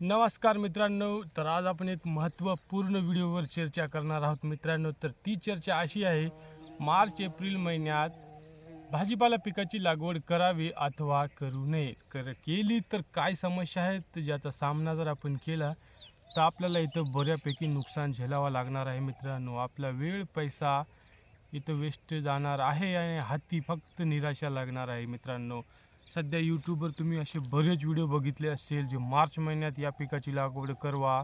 नमस्कार मित्रांनो तर आज आपण एक महत्त्वपूर्ण व्हिडिओवर चर्चा करणार आहोत. मित्रांनो तर ती चर्चा अशी आहे मार्च एप्रिल महिन्यात भाजीपाला पिकाची लागवड करावी अथवा करू नये. कर केली तर काय समस्या आहेत? ज्याचा सामना जर आपण केला तर आपल्याला इथं बऱ्यापैकी नुकसान झेलावं लागणार आहे मित्रांनो. आपला वेळ पैसा इथं वेस्ट जाणार आहे आणि हाती फक्त निराशा लागणार आहे मित्रांनो. सध्या यूट्यूबवर तुम्ही असे बरेच व्हिडिओ बघितले असेल जे मार्च महिन्यात या पिकाची लागवड करवा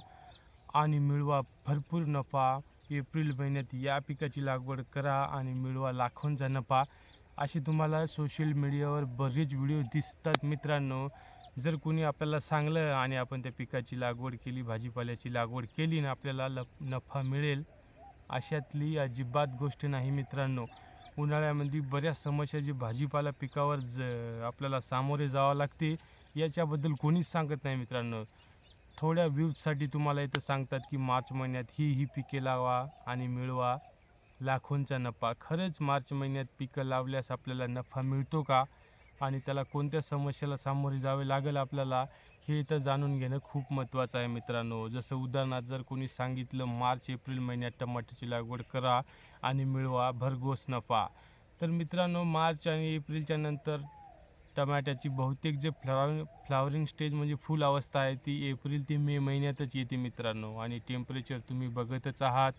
आणि मिळवा भरपूर नफा. एप्रिल महिन्यात या पिकाची लागवड करा आणि मिळवा लाखोंचा नफा. असे तुम्हाला सोशल मीडियावर बरेच व्हिडिओ दिसतात मित्रांनो. जर कोणी आपल्याला सांगलं आणि आपण त्या पिकाची लागवड केली भाजीपाल्याची लागवड केली ना आपल्याला लफ नफा मिळेल अशातली अजिबात गोष्ट नाही मित्रांनो. उन्हाळ्यामध्ये बऱ्याच समस्या जी भाजीपाला पिकावर ज आपल्याला सामोरे जावं लागते याच्याबद्दल कोणीच सांगत नाही मित्रांनो. थोड्या व्ह्यूजसाठी तुम्हाला इथं सांगतात की मार्च महिन्यात ही ही पिके लावा आणि मिळवा. लाखोंचा नफा. खरंच मार्च महिन्यात पिकं लावल्यास आपल्याला नफा मिळतो का? आणि त्याला कोणत्या समस्येला सामोरे जावे लागेल आपल्याला? हे इथं जाणून घेणं खूप महत्त्वाचं आहे मित्रांनो. जसं उदाहरणार्थ जर कोणी सांगितलं मार्च एप्रिल महिन्यात टमाट्याची लागवड करा आणि मिळवा भरघोस नफा. तर मित्रांनो मार्च आणि एप्रिलच्या नंतर टमाट्याची बहुतेक जे फ्लावरिंग फ्लावरिंग स्टेज म्हणजे फुल अवस्था आहे ती एप्रिल ते मे महिन्यातच येते मित्रांनो. आणि टेम्परेचर तुम्ही बघतच आहात.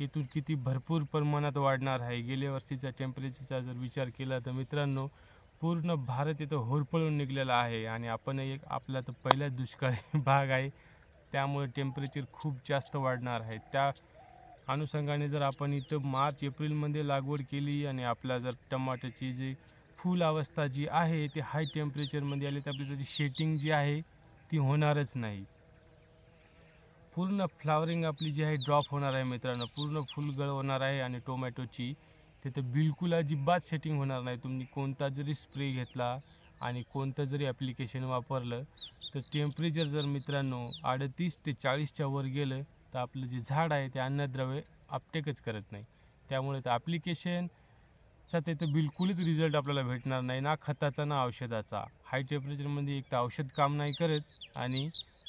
इथून किती भरपूर प्रमाणात वाढणार आहे. गेल्या वर्षीचा टेम्परेचरचा जर विचार केला तर मित्रांनो पूर्ण भारत इथं होरपळून निघलेला आहे आणि आपण एक आपला तर पहिलाच दुष्काळी भाग आहे. त्यामुळे टेम्परेचर खूप जास्त वाढणार आहे. त्या अनुषंगाने जर आपण इथं मार्च एप्रिलमध्ये लागवड केली आणि आपल्या जर टमाट्याची जी फुल अवस्था जी आहे ती हाय टेम्परेचरमध्ये आली तर आपली त्याची शेटिंग जी आहे ती होणारच नाही. पूर्ण फ्लावरिंग आपली जी आहे ड्रॉप होणार आहे मित्रांनो. पूर्ण फुल गळ होणार आहे आणि टोमॅटोची तिथं बिलकुल अजिबात सेटिंग होणार नाही. तुम्ही कोणता जरी स्प्रे घेतला आणि कोणतं जरी ॲप्लिकेशन वापरलं तर टेम्परेचर जर मित्रांनो अडतीस ते चाळीसच्या वर गेलं तर आपलं जे झाड आहे ते अन्नद्रव्य आपटेकच करत नाही. त्यामुळे तर ॲप्लिकेशनचा तिथं बिलकुलच रिझल्ट आपल्याला भेटणार नाही ना खताचा ना औषधाचा. हाय टेम्परेचरमध्ये एक तर औषध काम नाही करत आणि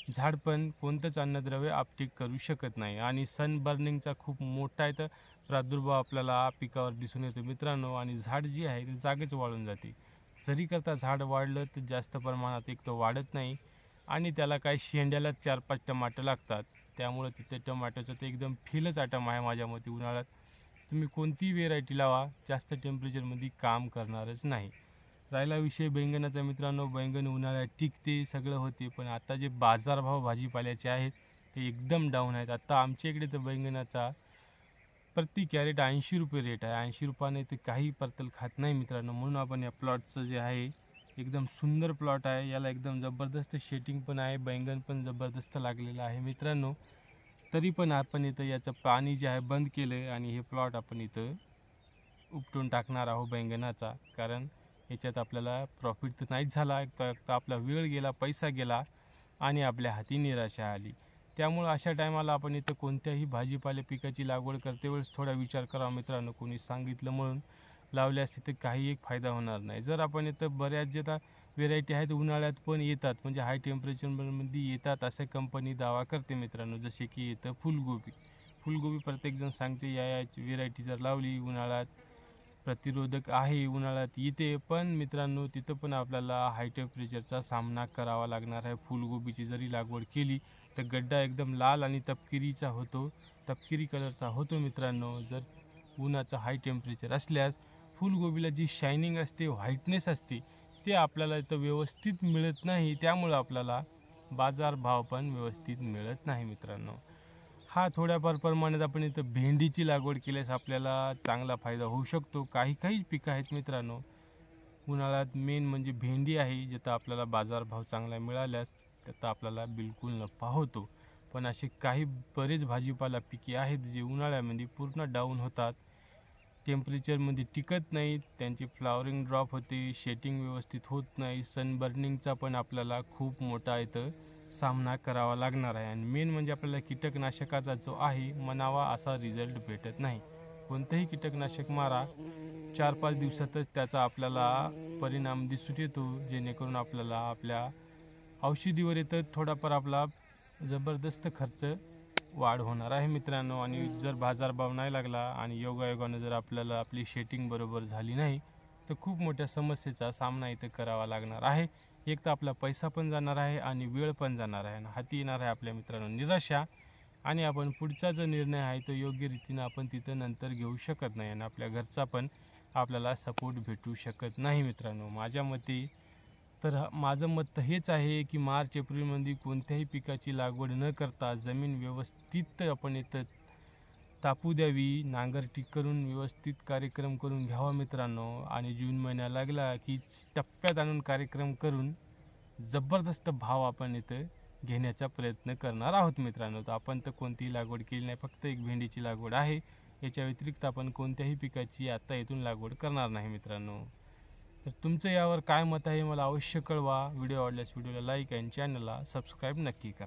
झाड पण कोणतंच अन्नद्रव्य आपटेक करू शकत नाही. आणि सन बर्निंगचा खूप मोठा आहे तर प्रादुर्भाव आपल्याला पिकावर दिसून येतो. मित्रांनो आणि झाड जी आहे ते जागेच वाळून जाते. जरी करता झाड वाढलं तर जास्त प्रमाणात एक तर वाढत नाही आणि त्याला काही शेंड्याला चार पाच टमाटर लागतात. त्यामुळं तिथे टमाट्याचं तर एकदम फिलच आटम आहे माझ्या मते उन्हाळ्यात. तुम्ही कोणतीही व्हेरायटी लावा जास्त टेम्परेचरमध्ये काम करणारच नाही. राहिला विषय बैंगनाचा मित्रांनो. बैंगन उन्हाळ्यात टिकते सगळं होते पण आता जे बाजारभाव भाजीपाल्याचे आहेत ते एकदम डाऊन आहेत. आता आमच्या इकडे तर बैंगनाचा प्रति कॅरेट ऐंशी रुपये रेट आहे. ऐंशी रुपयाने ते काही परतल खात नाही मित्रांनो. म्हणून आपण या प्लॉटचं जे आहे एकदम सुंदर प्लॉट आहे. याला एकदम जबरदस्त शेटिंग पण आहे. बैंगन पण जबरदस्त लागलेलं आहे मित्रांनो. तरी पण आपण इथं याचं पाणी जे आहे बंद केलं आणि हे प्लॉट आपण इथं उपटून टाकणार आहोत बैंगनाचा. कारण याच्यात आपल्याला प्रॉफिट तर नाहीच झाला. एक तर तर आपला वेळ गेला पैसा गेला आणि आपल्या हाती निराशा आली. त्यामुळं अशा टायमाला आपण इथं कोणत्याही भाजीपाले पिकाची लागवड करते वेळेस थोडा विचार करा मित्रांनो. कोणी सांगितलं म्हणून लावल्यास तिथे काही एक फायदा होणार नाही. जर आपण इथं बऱ्याच जे आता व्हेरायटी आहेत उन्हाळ्यात पण येतात म्हणजे हाय टेम्परेचरमध्ये येतात असे कंपनी दावा करते मित्रांनो. जसे की येतं फुलगोबी. फुलगोबी प्रत्येकजण सांगते या या व्हेरायटी जर लावली उन्हाळ्यात प्रतिरोधक आहे उन्हाळ्यात येते पण मित्रांनो तिथं पण आपल्याला हाय टेम्परेचरचा सामना करावा लागणार आहे. फुलगोबीची जरी लागवड केली तर गड्डा एकदम लाल आणि तपकिरीचा होतो. तपकिरी कलरचा होतो मित्रांनो. जर उन्हाचं हाय टेम्परेचर असल्यास फुलगोबीला जी शायनिंग असते व्हाईटनेस असते ते आपल्याला इथं व्यवस्थित मिळत नाही. त्यामुळं आपल्याला बाजारभाव पण व्यवस्थित मिळत नाही मित्रांनो. हा थोड्याफार प्रमाणात आपण इथं भेंडीची लागवड केल्यास आपल्याला चांगला फायदा होऊ शकतो. काही काही पिकं आहेत मित्रांनो. उन्हाळ्यात मेन म्हणजे भेंडी आहे जिथं आपल्याला बाजारभाव चांगला मिळाल्यास त्याचा आपल्याला बिलकुल नफा होतो. पण असे काही बरेच भाजीपाला पिके आहेत जे उन्हाळ्यामध्ये पूर्ण डाऊन होतात. टेम्परेचरमध्ये टिकत नाहीत त्यांची फ्लावरिंग ड्रॉप होते शेटिंग व्यवस्थित होत नाही सनबर्निंगचा पण आपल्याला खूप मोठा इथं सामना करावा लागणार आहे. आणि मेन म्हणजे आपल्याला कीटकनाशकाचा जो आहे म्हणावा असा रिझल्ट भेटत नाही. कोणतंही कीटकनाशक मारा चार पाच दिवसातच त्याचा आपल्याला परिणाम दिसून येतो जेणेकरून आपल्याला आपल्या औषधीवर येतं थोडाफार आपला जबरदस्त खर्च वाढ होणार आहे मित्रांनो. आणि जर बाजारभाव नाही लागला आणि योगायोगानं जर आपल्याला आपली शेटिंग बरोबर झाली नाही तर खूप मोठ्या समस्येचा सामना इथं करावा लागणार आहे. एक तर आपला पैसा पण जाणार आहे आणि वेळ पण जाणार आहे. आणि हाती येणार आहे आपल्या मित्रांनो निराशा. आणि आपण पुढचा जो निर्णय आहे तो योग्य रीतीनं आपण तिथं नंतर घेऊ शकत नाही. आणि आपल्या घरचा पण आपल्याला सपोर्ट भेटू शकत नाही मित्रांनो. माझ्या मते तर माझं मत तर हेच आहे की मार्च एप्रिलमध्ये कोणत्याही पिकाची लागवड न करता जमीन व्यवस्थित आपण इथं तापू द्यावी नांगरटी करून व्यवस्थित कार्यक्रम करून घ्यावा मित्रांनो. आणि जून महिना लागला की टप्प्यात आणून कार्यक्रम करून जबरदस्त भाव आपण इथं घेण्याचा प्रयत्न करणार आहोत मित्रांनो. तर आपण तर कोणतीही लागवड केली नाही फक्त एक भेंडीची लागवड आहे. याच्या व्यतिरिक्त आपण कोणत्याही पिकाची आता इथून लागवड करणार नाही मित्रांनो. तर तुमचं यावर काय मत आहे मला अवश्य कळवा. व्हिडिओ आवडल्यास व्हिडिओला लाईक आणि चॅनलला सबस्क्राईब नक्की करा.